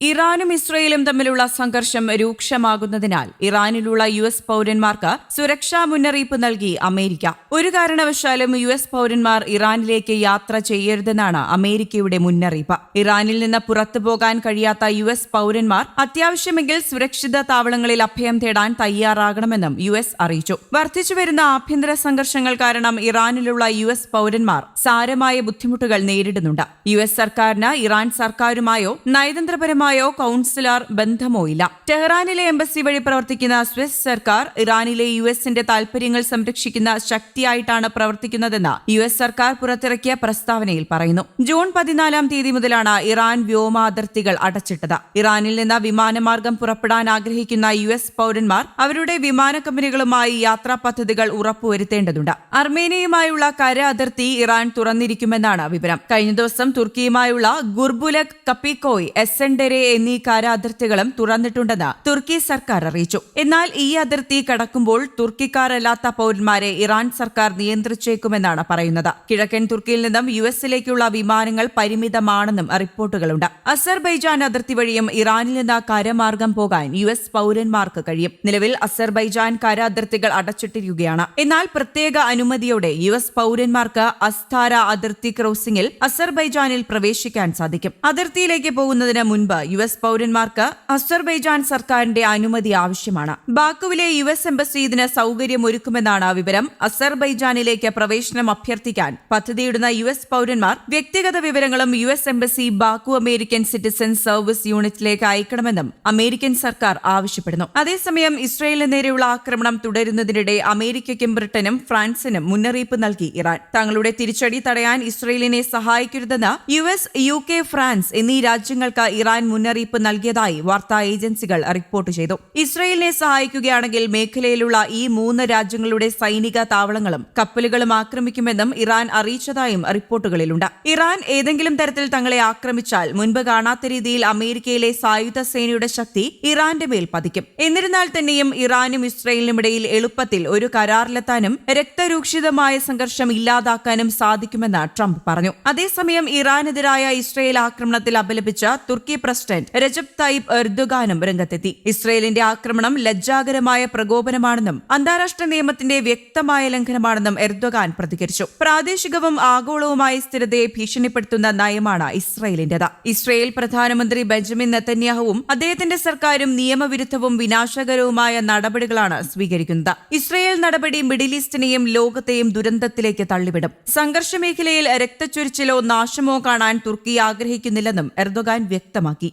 ഇറാനും ഇസ്രയേലും തമ്മിലുള്ള സംഘർഷം രൂക്ഷമാകുന്നതിനാൽ ഇറാനിലുള്ള യു എസ് പൌരന്മാർക്ക് സുരക്ഷാ മുന്നറിയിപ്പ് നൽകി അമേരിക്ക. ഒരു കാരണവശാലും യു എസ് പൌരന്മാർ ഇറാനിലേക്ക് യാത്ര ചെയ്യരുതെന്നാണ് അമേരിക്കയുടെ മുന്നറിയിപ്പ്. ഇറാനിൽ നിന്ന് പുറത്തു പോകാൻ കഴിയാത്ത യു എസ് പൌരന്മാർ അത്യാവശ്യമെങ്കിൽ സുരക്ഷിത താവളങ്ങളിൽ അഭയം തേടാൻ തയ്യാറാകണമെന്നും യു എസ് അറിയിച്ചു. വർദ്ധിച്ചുവരുന്ന ആഭ്യന്തര സംഘർഷങ്ങൾ കാരണം ഇറാനിലുള്ള യു എസ് പൌരന്മാർ സാരമായ ബുദ്ധിമുട്ടുകൾ നേരിടുന്നുണ്ട്. യു എസ് സർക്കാരിന് ഇറാൻ സർക്കാരുമായോ നയതന്ത്രപരമായോ കൌൺസിലർ ബന്ധമോ ഇല്ല. ടെഹ്റാനിലെ എംബസി വഴി പ്രവർത്തിക്കുന്ന സ്വിസ് സർക്കാർ ഇറാനിലെ യു എസിന്റെ താൽപര്യങ്ങൾ സംരക്ഷിക്കുന്ന ശക്തിയായിട്ടാണ് പ്രവർത്തിക്കുന്നതെന്ന് യു എസ് സർക്കാർ പുറത്തിറക്കിയ പ്രസ്താവനയിൽ പറയുന്നു. ജൂൺ പതിനാലാം തീയതി മുതലാണ് ഇറാൻ വ്യോമ അതിർത്തികൾ അടച്ചിട്ടത്. ഇറാനിൽ നിന്ന് വിമാനമാർഗം പുറപ്പെടാൻ ആഗ്രഹിക്കുന്ന യു എസ് പൌരന്മാർ അവരുടെ വിമാന കമ്പനികളുമായി യാത്രാ പദ്ധതികൾ ഉറപ്പുവരുത്തേണ്ടതുണ്ട്. അർമേനിയയുമായുള്ള കര അതിർത്തി ഇറാൻ തുറന്നിരിക്കുമെന്നാണ് വിവരം. കഴിഞ്ഞ ദിവസം തുർക്കിയുമായുള്ള ഗുർബുലക് കപ്പിക്കോയ് എസൻഡെരെ എന്നീ കാരാതിർത്തികളും തുറന്നിട്ടുണ്ടെന്ന് തുർക്കി സർക്കാർ അറിയിച്ചു. എന്നാൽ ഈ അതിർത്തി കടക്കുമ്പോൾ തുർക്കിക്കാരല്ലാത്ത പൌരന്മാരെ ഇറാൻ സർക്കാർ നിയന്ത്രിച്ചേക്കുമെന്നാണ് പറയുന്നത്. കിഴക്കൻ തുർക്കിയിൽ നിന്നും യു എസിലേക്കുള്ള വിമാനങ്ങൾ പരിമിതമാണെന്നും റിപ്പോർട്ടുകളുണ്ട്. അസർബൈജാൻ അതിർത്തി വഴിയും ഇറാനിൽ നിന്ന് കരമാർഗം പോകാൻ യു എസ് പൌരന്മാർക്ക് കഴിയും. നിലവിൽ അസർബൈജാൻ കര അതിർത്തികൾ അടച്ചിട്ടിരിക്കുകയാണ്. എന്നാൽ പ്രത്യേക അനുമതിയോടെ യു എസ് പൌരന്മാർക്ക് അസ്താര അതിർത്തി ക്രോസിംഗിൽ അസർബൈജാനിൽ പ്രവേശിക്കാൻ സാധിക്കും. അതിർത്തിയിലേക്ക് പോകുന്നതിന് മുൻപ് യു എസ് പൗരന്മാർക്ക് അസർബൈജാൻ സർക്കാരിന്റെ അനുമതി ആവശ്യമാണ്. ബാക്കുവിലെ യു എസ് എംബസി ഇതിന് സൗകര്യമൊരുക്കുമെന്നാണ് വിവരം. അസർബൈജാനിലേക്ക് പ്രവേശനം അഭ്യർത്ഥിക്കാൻ പദ്ധതിയിടുന്ന യു എസ് പൗരന്മാർ വ്യക്തിഗത വിവരങ്ങളും U S embassy Baku American citizen service യൂണിറ്റിലേക്ക് അയക്കണമെന്നും അമേരിക്കൻ സർക്കാർ ആവശ്യപ്പെടുന്നു. അതേസമയം ഇസ്രയേലിന് നേരെയുള്ള ആക്രമണം തുടരുന്നതിനിടെ അമേരിക്കയ്ക്കും ബ്രിട്ടനും ഫ്രാൻസിനും മുന്നറിയിപ്പ് നൽകി ഇറാൻ. തങ്ങളുടെ തിരിച്ചടി തടയാൻ ഇസ്രയേലിനെ സഹായിക്കരുതെന്ന് U S U K France എന്നീ രാജ്യങ്ങൾക്ക് ഇറാൻ മുന്നറിയിപ്പ് നൽകിയതായി വാർത്താ ഏജൻസികൾ റിപ്പോർട്ട് ചെയ്തു. ഇസ്രയേലിനെ സഹായിക്കുകയാണെങ്കിൽ മേഖലയിലുള്ള ഈ മൂന്ന് രാജ്യങ്ങളുടെ സൈനിക താവളങ്ങളും കപ്പലുകളും ആക്രമിക്കുമെന്നും ഇറാൻ അറിയിച്ചതായും റിപ്പോർട്ടുകളിലുണ്ട്. ഇറാൻ ഏതെങ്കിലും തരത്തിൽ തങ്ങളെ ആക്രമിച്ചാൽ മുൻപ് കാണാത്ത രീതിയിൽ അമേരിക്കയിലെ സായുധ സേനയുടെ ശക്തി ഇറാന്റെ മേൽ പതിക്കും. എന്നിരുന്നാൽ തന്നെയും ഇറാനും ഇസ്രയേലിനുമിടയിൽ എളുപ്പത്തിൽ ഒരു കരാറിലെത്താനും രക്തരൂക്ഷിതമായ സംഘർഷം ഇല്ലാതാക്കാനും സാധിക്കുമെന്ന് ട്രംപ് പറഞ്ഞു. അതേസമയം ഇറാനെതിരായ ഇസ്രയേൽ ആക്രമണത്തിൽ അപലപിച്ച തുർക്കി പ്രസിഡന്റ് രജബ് തയ്യിബ് എർദുഗാനും രംഗത്തെത്തി. ഇസ്രയേലിന്റെ ആക്രമണം ലജ്ജാകരമായ പ്രകോപനമാണെന്നും അന്താരാഷ്ട്ര നിയമത്തിന്റെ വ്യക്തമായ ലംഘനമാണെന്നും എർദുഗാൻ പ്രതികരിച്ചു. പ്രാദേശികവും ആഗോളവുമായ സ്ഥിരതയെ ഭീഷണിപ്പെടുത്തുന്ന നയമാണ് ഇസ്രയേലിന്റേത്. ഇസ്രയേൽ പ്രധാനമന്ത്രി ബെഞ്ചമിൻ നെത്തന്യാഹുവും അദ്ദേഹത്തിന്റെ സർക്കാരും നിയമവിരുദ്ധവും വിനാശകരവുമായ നടപടികളാണ് സ്വീകരിക്കുന്നത്. ഇസ്രയേൽ നടപടി മിഡിൽ ഈസ്റ്റിനെയും ലോകത്തെയും ദുരന്തത്തിലേക്ക് തള്ളിവിടും. സംഘർഷ മേഖലയിൽ രക്തച്ചൊരിച്ചിലോ നാശമോ കാണാൻ തുർക്കി ആഗ്രഹിക്കുന്നില്ലെന്നും എർദോഗാൻ വ്യക്തമാക്കി.